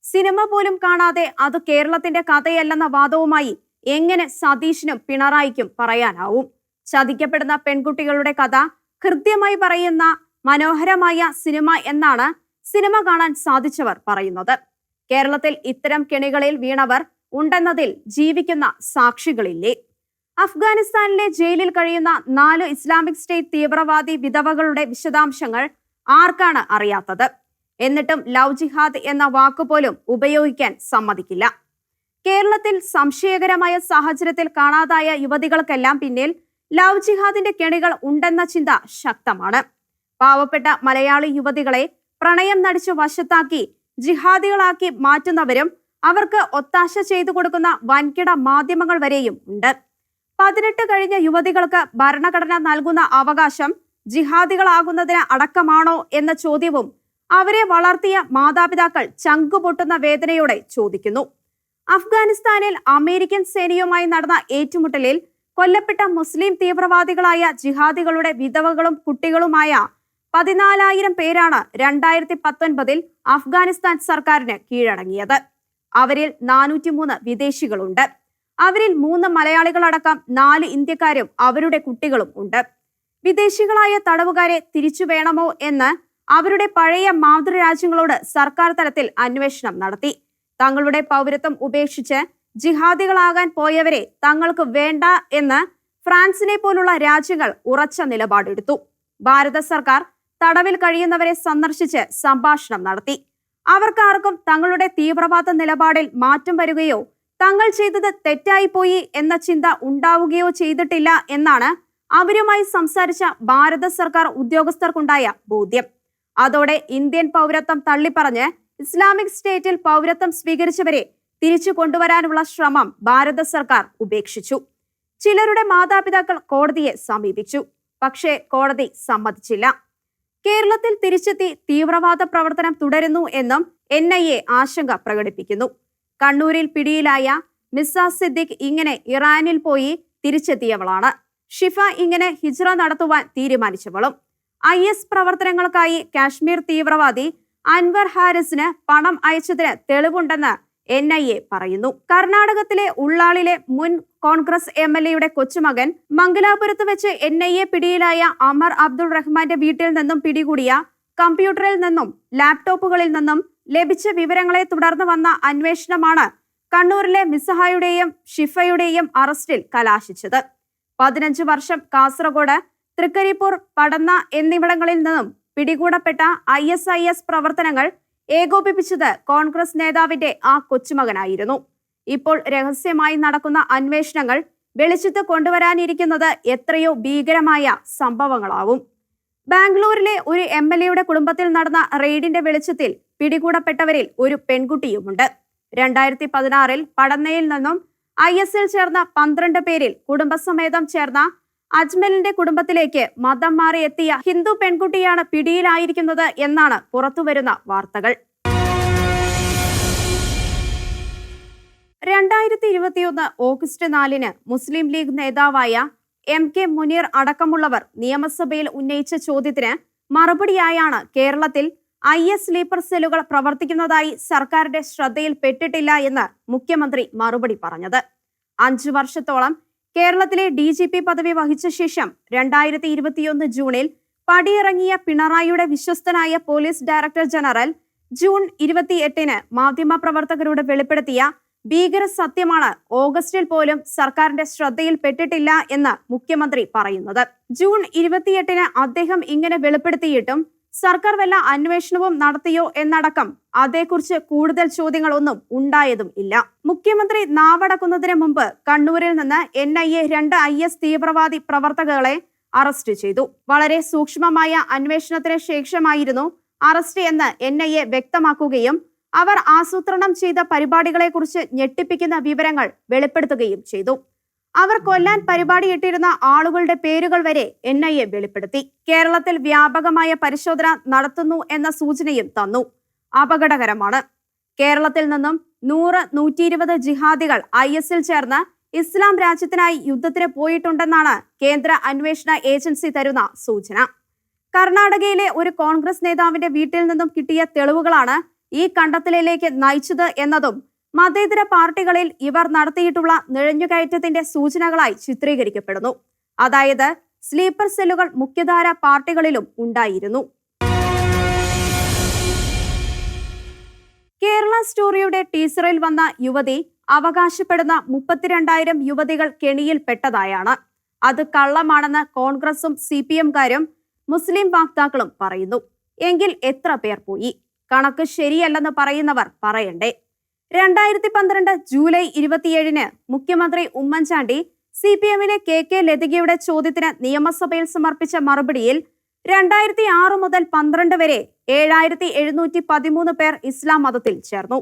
സിനിമ പോലും കാണാതെ അത് കേരളത്തിന്റെ കഥയല്ലെന്ന വാദവുമായി എങ്ങനെ സതീഷിനും പിണറായിക്കും പറയാനാവും? ചതിക്കപ്പെടുന്ന പെൺകുട്ടികളുടെ കഥ ഹൃദ്യമായി പറയുന്ന മനോഹരമായ സിനിമ എന്നാണ് സിനിമ കാണാൻ സാധിച്ചവർ പറയുന്നത്. കേരളത്തിൽ ഇത്തരം കെണികളിൽ വീണവർ ഉണ്ടെന്നതിൽ ജീവിക്കുന്ന സാക്ഷികളില്ലേ? അഫ്ഗാനിസ്ഥാനിലെ ജയിലിൽ കഴിയുന്ന നാല് ഇസ്ലാമിക് സ്റ്റേറ്റ് തീവ്രവാദി വിധവകളുടെ വിശദാംശങ്ങൾ ആർക്കാണ് അറിയാത്തത്? എന്നിട്ടും ലവ് ജിഹാദ് എന്ന വാക്കുപോലും ഉപയോഗിക്കാൻ സമ്മതിക്കില്ല. കേരളത്തിൽ സംശയകരമായ സാഹചര്യത്തിൽ കാണാതായ യുവതികൾക്കെല്ലാം പിന്നിൽ ലവ് ജിഹാദിന്റെ കെണികൾ ഉണ്ടെന്ന ചിന്ത ശക്തമാണ്. പാവപ്പെട്ട മലയാളി യുവതികളെ പ്രണയം നടിച്ചു വശത്താക്കി ജിഹാദികളാക്കി മാറ്റുന്നവരും അവർക്ക് ഒത്താശ ചെയ്തു കൊടുക്കുന്ന വൻകിട മാധ്യമങ്ങൾ വരെയും ഉണ്ട്. പതിനെട്ട് കഴിഞ്ഞ യുവതികൾക്ക് ഭരണഘടന നൽകുന്ന അവകാശം ജിഹാദികളാകുന്നതിന് അടക്കമാണോ എന്ന ചോദ്യവും അവരെ വളർത്തിയ മാതാപിതാക്കൾ ചങ്കുപൊട്ടുന്ന വേദനയോടെ ചോദിക്കുന്നു. അഫ്ഗാനിസ്ഥാനിൽ അമേരിക്കൻ സേനയുമായി നടന്ന ഏറ്റുമുട്ടലിൽ കൊല്ലപ്പെട്ട മുസ്ലിം തീവ്രവാദികളായ ജിഹാദികളുടെ വിധവകളും കുട്ടികളുമായ പതിനാലായിരം പേരാണ് രണ്ടായിരത്തി പത്തൊൻപതിൽ അഫ്ഗാനിസ്ഥാൻ സർക്കാരിന് കീഴടങ്ങിയത്. അവരിൽ നാനൂറ്റിമൂന്ന് വിദേശികളുണ്ട്. അവരിൽ മൂന്ന് മലയാളികളടക്കം നാല് ഇന്ത്യക്കാരും അവരുടെ കുട്ടികളും ഉണ്ട്. വിദേശികളായ തടവുകാരെ തിരിച്ചു വേണമോ എന്ന് അവരുടെ പഴയ മാതൃരാജ്യങ്ങളോട് സർക്കാർ തലത്തിൽ അന്വേഷണം നടത്തി. തങ്ങളുടെ പൗരത്വം ഉപേക്ഷിച്ച് ജിഹാദികളാകാൻ പോയവരെ തങ്ങൾക്ക് വേണ്ട എന്ന് ഫ്രാൻസിനെ പോലുള്ള രാജ്യങ്ങൾ ഉറച്ച നിലപാടെടുത്തു. ഭാരത സർക്കാർ തടവിൽ കഴിയുന്നവരെ സന്ദർശിച്ച് സംഭാഷണം നടത്തി. അവർക്കാർക്കും തങ്ങളുടെ തീവ്രവാദ നിലപാടിൽ മാറ്റം വരികയോ തങ്ങൾ ചെയ്തത് തെറ്റായിപ്പോയി എന്ന ചിന്ത ഉണ്ടാവുകയോ ചെയ്തിട്ടില്ല എന്നാണ് അവരുമായി സംസാരിച്ച ഭാരത സർക്കാർ ഉദ്യോഗസ്ഥർക്കുണ്ടായ ബോധ്യം. അതോടെ ഇന്ത്യൻ പൗരത്വം തള്ളിപ്പറഞ്ഞ് ഇസ്ലാമിക് സ്റ്റേറ്റിൽ പൗരത്വം സ്വീകരിച്ചവരെ തിരിച്ചു കൊണ്ടുവരാനുള്ള ശ്രമം ഭാരത സർക്കാർ ഉപേക്ഷിച്ചു. ചിലരുടെ മാതാപിതാക്കൾ കോടതിയെ സമീപിച്ചു. പക്ഷേ കോടതി സമ്മതിച്ചില്ല. കേരളത്തിൽ തിരിച്ചെത്തി തീവ്രവാദ പ്രവർത്തനം തുടരുന്നു എന്നും എൻ ആശങ്ക പ്രകടിപ്പിക്കുന്നു. കണ്ണൂരിൽ പിടിയിലായ മിസ സിദ്ദിഖ് ഇങ്ങനെ ഇറാനിൽ പോയി തിരിച്ചെത്തിയവളാണ്. ഷിഫ ഇങ്ങനെ ഹിജ്റ നടത്തുവാൻ തീരുമാനിച്ചവളും. ഐ എസ് പ്രവർത്തനങ്ങൾക്കായി കാശ്മീർ തീവ്രവാദി അൻവർ ഹാരിസിന് പണം അയച്ചതിന് തെളിവുണ്ടെന്ന് എൻ ഐ എ പറയുന്നു. കർണാടകത്തിലെ ഉള്ളാളിലെ മുൻ കോൺഗ്രസ് എം എൽ എയുടെ കൊച്ചുമകൻ മംഗലാപുരത്ത് വെച്ച് എൻ ഐ എ പിടിയിലായ അമർ അബ്ദുൾ റഹ്മാന്റെ വീട്ടിൽ നിന്നും പിടികൂടിയ കമ്പ്യൂട്ടറിൽ നിന്നും ലാപ്ടോപ്പുകളിൽ നിന്നും ലഭിച്ച വിവരങ്ങളെ തുടർന്ന് വന്ന അന്വേഷണമാണ് കണ്ണൂരിലെ മിസഹായുടെയും ഷിഫയുടെയും അറസ്റ്റിൽ കലാശിച്ചത്. പതിനഞ്ച് വർഷം കാസർഗോഡ് തൃക്കരിപ്പൂർ പടന്ന എന്നിവിടങ്ങളിൽ നിന്നും പിടികൂടപ്പെട്ട ഐ എസ് ഐ എസ് പ്രവർത്തനങ്ങൾ ഏകോപിപ്പിച്ചത് കോൺഗ്രസ് നേതാവിന്റെ ആ കൊച്ചുമകനായിരുന്നു. ഇപ്പോൾ രഹസ്യമായി നടക്കുന്ന അന്വേഷണങ്ങൾ വെളിച്ചത്ത് കൊണ്ടുവരാനിരിക്കുന്നത് എത്രയോ ഭീകരമായ സംഭവങ്ങളാവും. ബാംഗ്ലൂരിലെ ഒരു എം എൽ എയുടെ കുടുംബത്തിൽ നടന്ന റെയ്ഡിന്റെ വെളിച്ചത്തിൽ പിടികൂടപ്പെട്ടവരിൽ ഒരു പെൺകുട്ടിയുമുണ്ട്. രണ്ടായിരത്തി പതിനാറിൽ പടന്നയിൽ നിന്നും ഐ എസിൽ ചേർന്ന പന്ത്രണ്ട് പേരിൽ കുടുംബസമേതം ചേർന്ന അജ്മലിന്റെ കുടുംബത്തിലേക്ക് മതം മാറി എത്തിയ ഹിന്ദു പെൺകുട്ടിയാണ് പിടിയിലായിരിക്കുന്നത് എന്നാണ് പുറത്തുവരുന്ന വാർത്തകൾ. രണ്ടായിരത്തി ഇരുപത്തിയൊന്ന് ഓഗസ്റ്റ് നാലിന് മുസ്ലിം ലീഗ് നേതാവായ എം കെ മുനീർ അടക്കമുള്ളവർ നിയമസഭയിൽ ഉന്നയിച്ച ചോദ്യത്തിന് മറുപടിയായാണ് കേരളത്തിൽ ഐ എസ് സ്ലീപ്പർ സെല്ലുകൾ പ്രവർത്തിക്കുന്നതായി സർക്കാരിന്റെ ശ്രദ്ധയിൽപ്പെട്ടിട്ടില്ല എന്ന് മുഖ്യമന്ത്രി മറുപടി പറഞ്ഞത്. അഞ്ചു വർഷത്തോളം കേരളത്തിലെ ഡി ജി പി പദവി വഹിച്ച ശേഷം രണ്ടായിരത്തി ഇരുപത്തിയൊന്ന് ജൂണിൽ പടിയിറങ്ങിയ പിണറായിയുടെ വിശ്വസ്തനായ പോലീസ് ഡയറക്ടർ ജനറൽ ജൂൺ ഇരുപത്തിയെട്ടിന് മാധ്യമപ്രവർത്തകരോട് വെളിപ്പെടുത്തിയ ഭീകര സത്യമാണ് ഓഗസ്റ്റിൽ പോലും സർക്കാരിന്റെ ശ്രദ്ധയിൽപ്പെട്ടിട്ടില്ല എന്ന് മുഖ്യമന്ത്രി പറയുന്നത്. ജൂൺ ഇരുപത്തിയെട്ടിന് അദ്ദേഹം ഇങ്ങനെ വെളിപ്പെടുത്തിയിട്ടും സർക്കാർ വല്ല അന്വേഷണവും നടത്തിയോ എന്നടക്കം അതേക്കുറിച്ച് കൂടുതൽ ചോദ്യങ്ങളൊന്നും ഉണ്ടായതും ഇല്ല. മുഖ്യമന്ത്രി നാവടക്കുന്നതിന് മുമ്പ് കണ്ണൂരിൽ നിന്ന് എൻ ഐ എ രണ്ട് ഐ എസ് തീവ്രവാദി പ്രവർത്തകളെ അറസ്റ്റ് ചെയ്തു. വളരെ സൂക്ഷ്മമായ അന്വേഷണത്തിന് ശേഷമായിരുന്നു അറസ്റ്റ് എന്ന് എൻ ഐ എ വ്യക്തമാക്കുകയും അവർ ആസൂത്രണം ചെയ്ത പരിപാടികളെക്കുറിച്ച് ഞെട്ടിപ്പിക്കുന്ന വിവരങ്ങൾ വെളിപ്പെടുത്തുകയും ചെയ്തു. അവർ കൊല്ലാൻ പരിപാടിയിട്ടിരുന്ന ആളുകളുടെ പേരുകൾ വരെ എൻ ഐ എ വെളിപ്പെടുത്തി. കേരളത്തിൽ വ്യാപകമായ പരിശോധന നടത്തുന്നു എന്ന സൂചനയും തന്നു. അപകടകരമാണ്. കേരളത്തിൽ നിന്നും നൂറ് നൂറ്റി ഇരുപത് ജിഹാദികൾ ഐ എസിൽ ചേർന്ന് ഇസ്ലാം രാജ്യത്തിനായി യുദ്ധത്തിന് പോയിട്ടുണ്ടെന്നാണ് കേന്ദ്ര അന്വേഷണ ഏജൻസി തരുന്ന സൂചന. കർണാടകയിലെ ഒരു കോൺഗ്രസ് നേതാവിന്റെ വീട്ടിൽ നിന്നും കിട്ടിയ തെളിവുകളാണ് ഈ കണ്ടെത്തലിലേക്ക് നയിച്ചത് എന്നതും മതേതര പാർട്ടികളിൽ ഇവർ നടത്തിയിട്ടുള്ള നുഴഞ്ഞുകയറ്റത്തിന്റെ സൂചനകളായി ചിത്രീകരിക്കപ്പെടുന്നു. അതായത് സ്ലീപ്പർ സെല്ലുകൾ മുഖ്യധാര പാർട്ടികളിലും ഉണ്ടായിരുന്നു. കേരള സ്റ്റോറിയുടെ ടീസറിൽ വന്ന യുവതി അവകാശപ്പെടുന്ന മുപ്പത്തിരണ്ടായിരം യുവതികൾ കെണിയിൽപ്പെട്ടതായാണ് അത് കള്ളമാണെന്ന് കോൺഗ്രസും സി പി എംകാരും മുസ്ലിം വാക്താക്കളും പറയുന്നു. എങ്കിൽ എത്ര പേർ പോയി? കണക്ക് ശരിയല്ലെന്ന് പറയുന്നവർ പറയണ്ടേ? രണ്ടായിരത്തി പന്ത്രണ്ട് ജൂലൈ ഇരുപത്തിയേഴിന് മുഖ്യമന്ത്രി ഉമ്മൻചാണ്ടി സി പി എമ്മിലെ കെ കെ ലതികയുടെ ചോദ്യത്തിന് നിയമസഭയിൽ സമർപ്പിച്ച മറുപടിയിൽ രണ്ടായിരത്തി ആറ് മുതൽ പന്ത്രണ്ട് വരെ ഏഴായിരത്തി എഴുന്നൂറ്റി പതിമൂന്ന് പേർ ഇസ്ലാം മതത്തിൽ ചേർന്നു.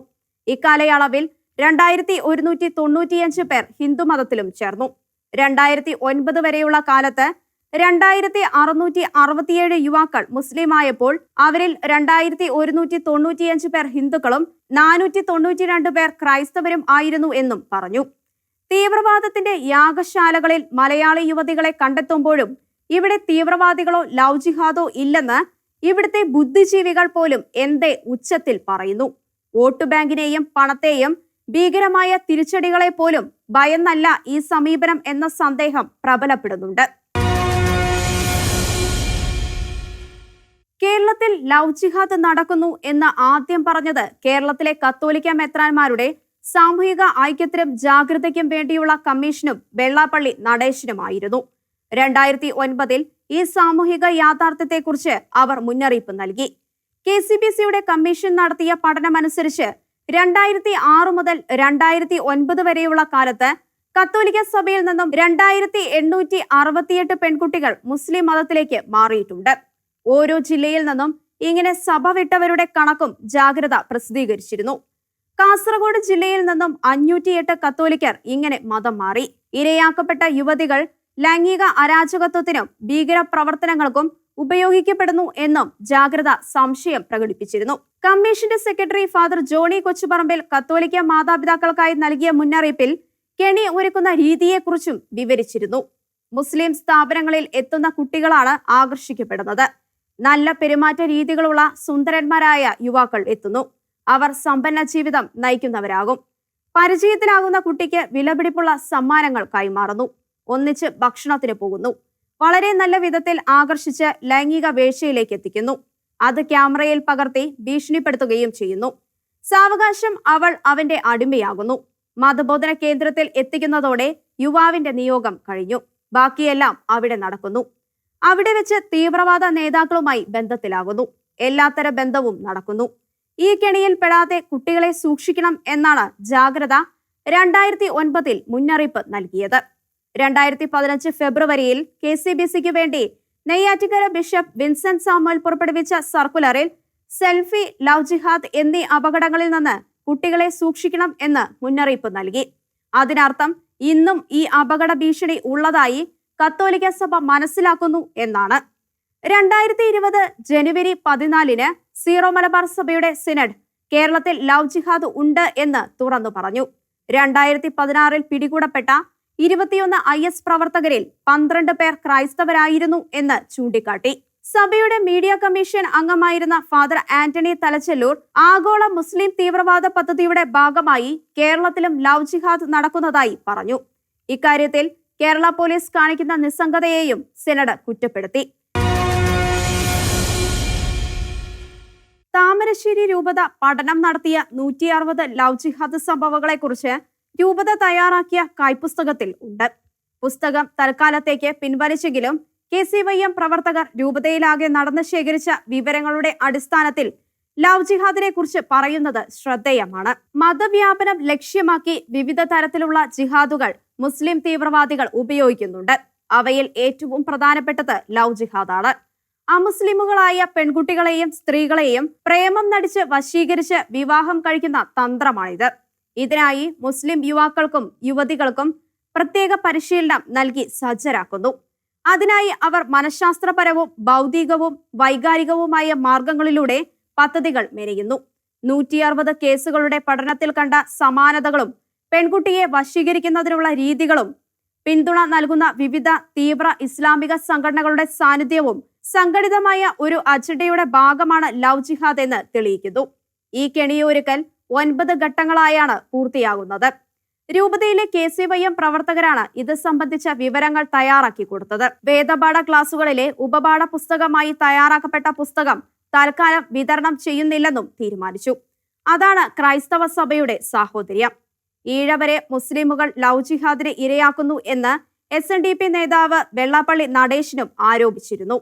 ഇക്കാലയളവിൽ രണ്ടായിരത്തി ഒരുന്നൂറ്റി തൊണ്ണൂറ്റിയഞ്ച് പേർ ഹിന്ദു മതത്തിലും ചേർന്നു. രണ്ടായിരത്തി ഒൻപത് വരെയുള്ള കാലത്ത് രണ്ടായിരത്തി അറുന്നൂറ്റി അറുപത്തിയേഴ് യുവാക്കൾ മുസ്ലിമായപ്പോൾ അവരിൽ രണ്ടായിരത്തി ഒരുന്നൂറ്റി തൊണ്ണൂറ്റിയഞ്ച് പേർ ഹിന്ദുക്കളും നാനൂറ്റി തൊണ്ണൂറ്റിരണ്ട് പേർ ക്രൈസ്തവരും ആയിരുന്നു എന്നും പറഞ്ഞു. തീവ്രവാദത്തിന്റെ യാഗശാലകളിൽ മലയാളി യുവതികളെ കണ്ടെത്തുമ്പോഴും ഇവിടെ തീവ്രവാദികളോ ലവ് ജിഹാദോ ഇല്ലെന്ന് ഇവിടുത്തെ ബുദ്ധിജീവികൾ പോലും എന്തേ ഉച്ചത്തിൽ പറയുന്നു. വോട്ട് ബാങ്കിനെയും പണത്തെയും ഭീകരമായ തിരിച്ചടികളെ പോലും ഭയന്നല്ല ഈ സമീപനം എന്ന സന്ദേഹം പ്രബലപ്പെടുന്നുണ്ട്. കേരളത്തിൽ ലവ് ജിഹാദ് നടക്കുന്നു എന്ന് ആദ്യം പറഞ്ഞത് കേരളത്തിലെ കത്തോലിക്ക മെത്രാന്മാരുടെ സാമൂഹിക ഐക്യത്തിനും ജാഗ്രതയ്ക്കും വേണ്ടിയുള്ള കമ്മീഷനും വെള്ളാപ്പള്ളി നടേശനുമായിരുന്നു. രണ്ടായിരത്തി ഒൻപതിൽ ഈ സാമൂഹിക യാഥാർത്ഥ്യത്തെക്കുറിച്ച് അവർ മുന്നറിയിപ്പ് നൽകി. കെ സി ബി സിയുടെ കമ്മീഷൻ നടത്തിയ പഠനമനുസരിച്ച് രണ്ടായിരത്തി ആറ് മുതൽ രണ്ടായിരത്തി ഒൻപത് വരെയുള്ള കാലത്ത് കത്തോലിക്ക സഭയിൽ നിന്നും രണ്ടായിരത്തി എണ്ണൂറ്റി അറുപത്തിയെട്ട് പെൺകുട്ടികൾ മുസ്ലിം മതത്തിലേക്ക് മാറിയിട്ടുണ്ട്. ഓരോ ജില്ലയിൽ നിന്നും ഇങ്ങനെ സഭ വിട്ടവരുടെ കണക്കും ജാഗ്രത പ്രസിദ്ധീകരിച്ചിരുന്നു. കാസർഗോഡ് ജില്ലയിൽ നിന്നും അഞ്ഞൂറ്റിയെട്ട് കത്തോലിക്കർ ഇങ്ങനെ മതം മാറി. ഇരയാക്കപ്പെട്ട യുവതികൾ ലൈംഗിക അരാജകത്വത്തിനും ഭീകര പ്രവർത്തനങ്ങൾക്കും ഉപയോഗിക്കപ്പെടുന്നു എന്നും ജാഗ്രത സംശയം പ്രകടിപ്പിച്ചിരുന്നു. കമ്മീഷന്റെ സെക്രട്ടറി ഫാദർ ജോണി കൊച്ചുപറമ്പിൽ കത്തോലിക്ക മാതാപിതാക്കൾക്കായി നൽകിയ മുന്നറിയിപ്പിൽ കെണി ഒരുക്കുന്ന രീതിയെക്കുറിച്ചും വിവരിച്ചിരുന്നു. മുസ്ലിം സ്ഥാപനങ്ങളിൽ എത്തുന്ന കുട്ടികളാണ് ആകർഷിക്കപ്പെടുന്നത്. നല്ല പെരുമാറ്റ രീതികളുള്ള സുന്ദരന്മാരായ യുവാക്കൾ എത്തുന്നു. അവർ സമ്പന്ന ജീവിതം നയിക്കുന്നവരാകും. പരിചയത്തിലാകുന്ന കുട്ടിക്ക് വിലപിടിപ്പുള്ള സമ്മാനങ്ങൾ കൈമാറുന്നു. ഒന്നിച്ച് ഭക്ഷണത്തിന് പോകുന്നു. വളരെ നല്ല വിധത്തിൽ ആകർഷിച്ച് ലൈംഗിക വേഴ്ചയിലേക്ക് എത്തിക്കുന്നു. അത് ക്യാമറയിൽ പകർത്തി ഭീഷണിപ്പെടുത്തുകയും ചെയ്യുന്നു. സാവകാശം അവൾ അവന്റെ അടിമയാകുന്നു. മതബോധന കേന്ദ്രത്തിൽ എത്തിക്കുന്നതോടെ യുവാവിന്റെ നിയോഗം കഴിഞ്ഞു. ബാക്കിയെല്ലാം അവിടെ നടക്കുന്നു. അവിടെ വെച്ച് തീവ്രവാദ നേതാക്കളുമായി ബന്ധത്തിലാകുന്നു. എല്ലാത്തര ബന്ധവും നടക്കുന്നു. ഈ കെണിയിൽ പെടാതെ കുട്ടികളെ സൂക്ഷിക്കണം എന്നാണ് ജാഗ്രത രണ്ടായിരത്തി ഒൻപതിൽ മുന്നറിയിപ്പ് നൽകിയത്. രണ്ടായിരത്തി പതിനഞ്ച് ഫെബ്രുവരിയിൽ കെ സി ബി സിക്ക് വേണ്ടി നെയ്യാറ്റിക്കര ബിഷപ്പ് വിൻസെന്റ് സാമുവൽ പുറപ്പെടുവിച്ച സർക്കുലറിൽ സെൽഫി ലവ് ജിഹാദ് എന്നീ അപകടങ്ങളിൽ നിന്ന് കുട്ടികളെ സൂക്ഷിക്കണം എന്ന് മുന്നറിയിപ്പ് നൽകി. അതിനർത്ഥം ഇന്നും ഈ അപകട ഭീഷണി ഉള്ളതായി കത്തോലിക്ക സഭ മനസ്സിലാക്കുന്നു എന്നാണ്. രണ്ടായിരത്തി ഇരുപത് ജനുവരി പതിനാലിന് സീറോ മലബാർ സഭയുടെ സിനഡ് കേരളത്തിൽ ലവ് ജിഹാദ് ഉണ്ട് എന്ന് തുറന്നു പറഞ്ഞു. രണ്ടായിരത്തി പതിനാറിൽ പിടികൂടപ്പെട്ട ഇരുപത്തിയൊന്ന് ഐ എസ് പ്രവർത്തകരിൽ പന്ത്രണ്ട് പേർ ക്രൈസ്തവരായിരുന്നു എന്ന് ചൂണ്ടിക്കാട്ടി. സഭയുടെ മീഡിയ കമ്മീഷൻ അംഗമായിരുന്ന ഫാദർ ആന്റണി തലച്ചെല്ലൂർ ആഗോള മുസ്ലിം തീവ്രവാദ പദ്ധതിയുടെ ഭാഗമായി കേരളത്തിലും ലവ് ജിഹാദ് നടക്കുന്നതായി പറഞ്ഞു. ഇക്കാര്യത്തിൽ കേരള പോലീസ് കാണിക്കുന്ന നിസ്സംഗതയെയും സെനഡ് കുറ്റപ്പെടുത്തി. താമരശ്ശേരി രൂപത പഠനം നടത്തിയ നൂറ്റി അറുപത് ലവ് ജിഹാദ് സംഭവങ്ങളെക്കുറിച്ച് രൂപത തയ്യാറാക്കിയ കായ്പുസ്തകത്തിൽ ഉണ്ട്. പുസ്തകം തൽക്കാലത്തേക്ക് പിൻവലിച്ചെങ്കിലും കെ സി വൈ എം പ്രവർത്തകർ രൂപതയിലാകെ നടന്ന് ശേഖരിച്ച വിവരങ്ങളുടെ അടിസ്ഥാനത്തിൽ ലവ് ജിഹാദിനെ കുറിച്ച് പറയുന്നത് ശ്രദ്ധേയമാണ്. മതവ്യാപനം ലക്ഷ്യമാക്കി വിവിധ തരത്തിലുള്ള ജിഹാദുകൾ മുസ്ലിം തീവ്രവാദികൾ ഉപയോഗിക്കുന്നുണ്ട്. അവയിൽ ഏറ്റവും പ്രധാനപ്പെട്ടത് ലവ് ജിഹാദാണ്. അമുസ്ലിമുകളായ പെൺകുട്ടികളെയും സ്ത്രീകളെയും പ്രേമം നടിച്ച് വശീകരിച്ച് വിവാഹം കഴിക്കുന്ന തന്ത്രമാണിത്. ഇതിനായി മുസ്ലിം യുവാക്കൾക്കും യുവതികൾക്കും പ്രത്യേക പരിശീലനം നൽകി സജ്ജരാക്കുന്നു. അതിനായി അവർ മനഃശാസ്ത്രപരവും ഭൗതികവും വൈകാരികവുമായ മാർഗങ്ങളിലൂടെ പദ്ധതികൾ മെനയുന്നു. നൂറ്റി അറുപത് കേസുകളുടെ പഠനത്തിൽ കണ്ട സമാനതകളും പെൺകുട്ടിയെ വശീകരിക്കുന്നതിനുള്ള രീതികളും പിന്തുണ നൽകുന്ന വിവിധ തീവ്ര ഇസ്ലാമിക സംഘടനകളുടെ സാന്നിധ്യവും സംഘടിതമായ ഒരു അജണ്ടയുടെ ഭാഗമാണ് ലവ് ജിഹാദ് എന്ന് തെളിയിക്കുന്നു. ഈ കെണിയൊരുക്കൽ ഒൻപത് ഘട്ടങ്ങളായാണ് പൂർത്തിയാകുന്നത്. രൂപതയിലെ കെ സി വൈ എം പ്രവർത്തകരാണ് ഇത് സംബന്ധിച്ച വിവരങ്ങൾ തയ്യാറാക്കി കൊടുത്തത്. വേദപാഠ ക്ലാസുകളിലെ ഉപപാഠ പുസ്തകമായി തയ്യാറാക്കപ്പെട്ട പുസ്തകം തൽക്കാലം വിതരണം ചെയ്യുന്നില്ലെന്നും തീരുമാനിച്ചു. അതാണ് ക്രൈസ്തവ സഭയുടെ സാഹോദര്യം. ഈഴവരെ മുസ്ലിമുകൾ ലവ് ജിഹാദിന് ഇരയാക്കുന്നു എന്ന് എസ് എൻ ഡി പി നേതാവ് വെള്ളാപ്പള്ളി നടേശനും ആരോപിച്ചിരുന്നു.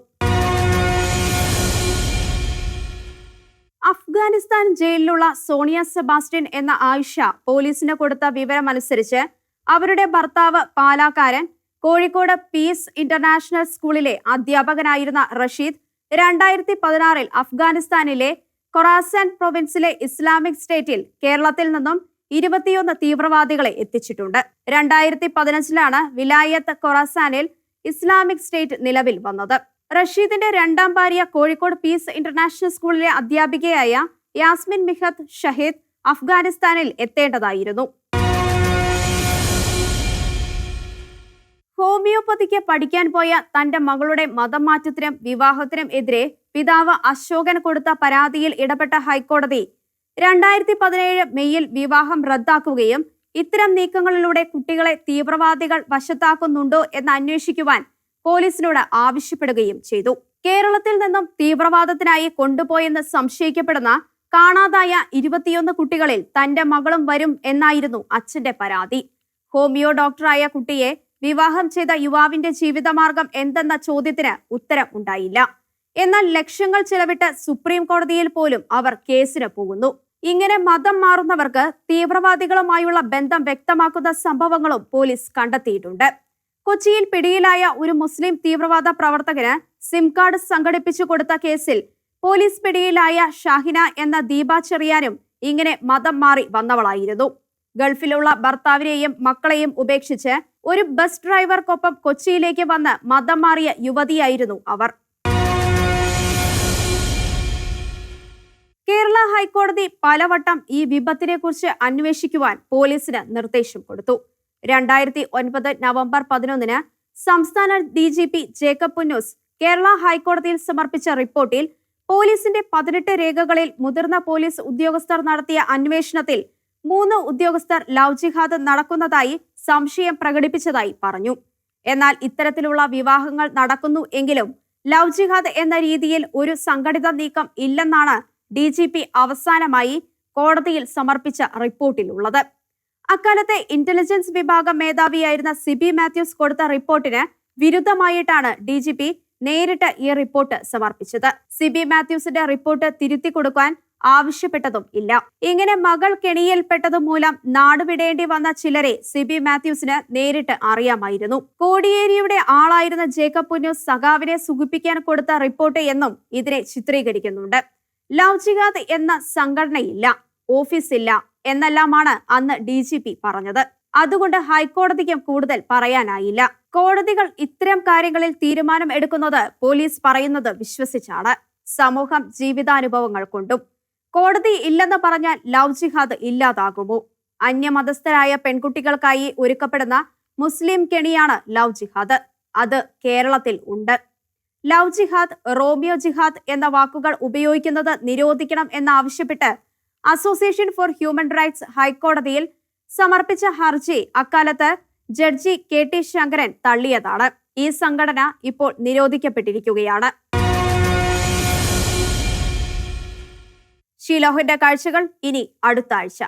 അഫ്ഗാനിസ്ഥാൻ ജയിലിലുള്ള സോണിയ സെബാസ്റ്റ്യൻ എന്ന ആയിഷ പോലീസിന് കൊടുത്ത വിവരമനുസരിച്ച് അവരുടെ ഭർത്താവ് പാലാക്കാരൻ കോഴിക്കോട് പീസ് ഇന്റർനാഷണൽ സ്കൂളിലെ അധ്യാപകനായിരുന്ന റഷീദ് രണ്ടായിരത്തി പതിനാറിൽ അഫ്ഗാനിസ്ഥാനിലെ കൊറാസാൻ പ്രൊവിൻസിലെ ഇസ്ലാമിക് സ്റ്റേറ്റിൽ കേരളത്തിൽ നിന്നും ഇരുപത്തിയൊന്ന് തീവ്രവാദികളെ എത്തിച്ചിട്ടുണ്ട്. രണ്ടായിരത്തി പതിനഞ്ചിലാണ് വിലായത്ത് കൊറാസാനിൽ ഇസ്ലാമിക് സ്റ്റേറ്റ് നിലവിൽ വന്നത്. റഷീദിന്റെ രണ്ടാം ഭാര്യ കോഴിക്കോട് പീസ് ഇന്റർനാഷണൽ സ്കൂളിലെ അധ്യാപികയായ യാസ്മിൻ മിഹത്ത് ഷഹീദ് അഫ്ഗാനിസ്ഥാനിൽ എത്തേണ്ടതായിരുന്നു. ഹോമിയോപ്പതിക്ക് പഠിക്കാൻ പോയ തന്റെ മകളുടെ മതം മാറ്റത്തിനും വിവാഹത്തിനും എതിരെ പിതാവ് അശോകൻ കൊടുത്ത പരാതിയിൽ ഇടപെട്ട ഹൈക്കോടതി രണ്ടായിരത്തി പതിനേഴ് മെയ്യിൽ വിവാഹം റദ്ദാക്കുകയും ഇത്തരം നീക്കങ്ങളിലൂടെ കുട്ടികളെ തീവ്രവാദികൾ വശത്താക്കുന്നുണ്ടോ എന്ന് അന്വേഷിക്കുവാൻ പോലീസിനോട് ആവശ്യപ്പെടുകയും ചെയ്തു. കേരളത്തിൽ നിന്നും തീവ്രവാദത്തിനായി കൊണ്ടുപോയെന്ന് സംശയിക്കപ്പെടുന്ന കാണാതായ ഇരുപത്തിയൊന്ന് കുട്ടികളിൽ തന്റെ മകളും വരും എന്നായിരുന്നു അച്ഛന്റെ പരാതി. ഹോമിയോ ഡോക്ടറായ കുട്ടിയെ വിവാഹം ചെയ്ത യുവാവിന്റെ ജീവിതമാർഗം എന്തെന്ന ചോദ്യത്തിന് ഉത്തരം ഉണ്ടായില്ല. എന്നാൽ ലക്ഷങ്ങൾ ചിലവിട്ട് സുപ്രീം കോടതിയിൽ പോലും അവർ കേസിന് പോകുന്നു. ഇങ്ങനെ മതം മാറുന്നവർക്ക് തീവ്രവാദികളുമായുള്ള ബന്ധം വ്യക്തമാക്കുന്ന സംഭവങ്ങളും പോലീസ് കണ്ടെത്തിയിട്ടുണ്ട്. കൊച്ചിയിൽ പിടിയിലായ ഒരു മുസ്ലിം തീവ്രവാദ പ്രവർത്തകന് സിം കാർഡ് സംഘടിപ്പിച്ചു കൊടുത്ത കേസിൽ പോലീസ് പിടിയിലായ ഷാഹിന എന്ന ദീപ ചെറിയാനും ഇങ്ങനെ മതം മാറി വന്നവളായിരുന്നു. ഗൾഫിലുള്ള ഭർത്താവിനെയും മക്കളെയും ഉപേക്ഷിച്ച് ഒരു ബസ് ഡ്രൈവർക്കൊപ്പം കൊച്ചിയിലേക്ക് വന്ന് മതം മാറിയ യുവതിയായിരുന്നു അവർ. കേരള ഹൈക്കോടതി പലവട്ടം ഈ വിപത്തിനെ കുറിച്ച് അന്വേഷിക്കുവാൻ പോലീസിന് നിർദ്ദേശം കൊടുത്തു. രണ്ടായിരത്തി ഒൻപത് നവംബർ പതിനൊന്നിന് സംസ്ഥാന D G P Jacob Punnoose Kerala ഹൈക്കോടതിയിൽ സമർപ്പിച്ച റിപ്പോർട്ടിൽ പോലീസിന്റെ പതിനെട്ട് രേഖകളിൽ മുതിർന്ന പോലീസ് ഉദ്യോഗസ്ഥർ നടത്തിയ അന്വേഷണത്തിൽ മൂന്ന് ഉദ്യോഗസ്ഥർ ലവ് ജിഹാദ് നടക്കുന്നതായി സംശയം പ്രകടിപ്പിച്ചതായി പറഞ്ഞു. എന്നാൽ ഇത്തരത്തിലുള്ള വിവാഹങ്ങൾ നടക്കുന്നു എങ്കിലും ലവ് ജിഹാദ് എന്ന രീതിയിൽ ഒരു സംഘടിത നീക്കം ഇല്ലെന്നാണ് ഡി ജി പി അവസാനമായി കോടതിയിൽ സമർപ്പിച്ച റിപ്പോർട്ടിലുള്ളത്. അക്കാലത്തെ ഇന്റലിജൻസ് വിഭാഗം മേധാവിയായിരുന്ന സിബി മാത്യൂസ് കൊടുത്ത റിപ്പോർട്ടിന് വിരുദ്ധമായിട്ടാണ് ഡി ജി പി നേരിട്ട് ഈ റിപ്പോർട്ട് സമർപ്പിച്ചത്. സിബി മാത്യൂസിന്റെ റിപ്പോർട്ട് തിരുത്തി കൊടുക്കാൻ ആവശ്യപ്പെട്ടതും ഇല്ല. ഇങ്ങനെ മകൾ കെണിയിൽപ്പെട്ടതു മൂലം നാടുവിടേണ്ടി വന്ന ചിലരെ സിബി മാത്യൂസിന് നേരിട്ട് അറിയാമായിരുന്നു. കോടിയേരിയുടെ ആളായിരുന്ന ജേക്കബ് പുന്നൂസ് സഖാവിനെ സുഖിപ്പിക്കാൻ കൊടുത്ത റിപ്പോർട്ട് എന്നും ഇതിനെ ചിത്രീകരിക്കുന്നുണ്ട്. ലവ് എന്ന സംഘടനയില്ല ഓഫീസ് ഇല്ല എന്നെല്ലാമാണ് അന്ന് ഡി ജി പി പറഞ്ഞത്. അതുകൊണ്ട് ഹൈക്കോടതിക്ക് കൂടുതൽ പറയാനായില്ല. കോടതികൾ ഇത്തരം കാര്യങ്ങളിൽ തീരുമാനം എടുക്കുന്നത് പോലീസ് പറയുന്നത് വിശ്വസിച്ചാണ്. സമൂഹം ജീവിതാനുഭവങ്ങൾ കൊണ്ടും. കോടതി ഇല്ലെന്ന് പറഞ്ഞാൽ ലവ് ജിഹാദ് ഇല്ലാതാകുമോ? അന്യമതസ്ഥരായ പെൺകുട്ടികൾക്കായി ഒരുക്കപ്പെടുന്ന മുസ്ലിം കെണിയാണ് ലവ് ജിഹാദ് അത് കേരളത്തിൽ ഉണ്ട്. ലവ് ജിഹാദ് റോമിയോ ജിഹാദ് എന്ന വാക്കുകൾ ഉപയോഗിക്കുന്നത് നിരോധിക്കണം എന്നാവശ്യപ്പെട്ട് അസോസിയേഷൻ ഫോർ ഹ്യൂമൻ റൈറ്റ്സ് ഹൈക്കോടതിയിൽ സമർപ്പിച്ച ഹർജി അക്കാലത്ത് ജഡ്ജി കെ ടി ശങ്കരൻ തള്ളിയതാണ്. ഈ സംഘടന ഇപ്പോൾ നിരോധിക്കപ്പെട്ടിരിക്കുകയാണ്. ഷീലോഹിന്റെ കാഴ്ചകൾ ഇനി അടുത്ത ആഴ്ച.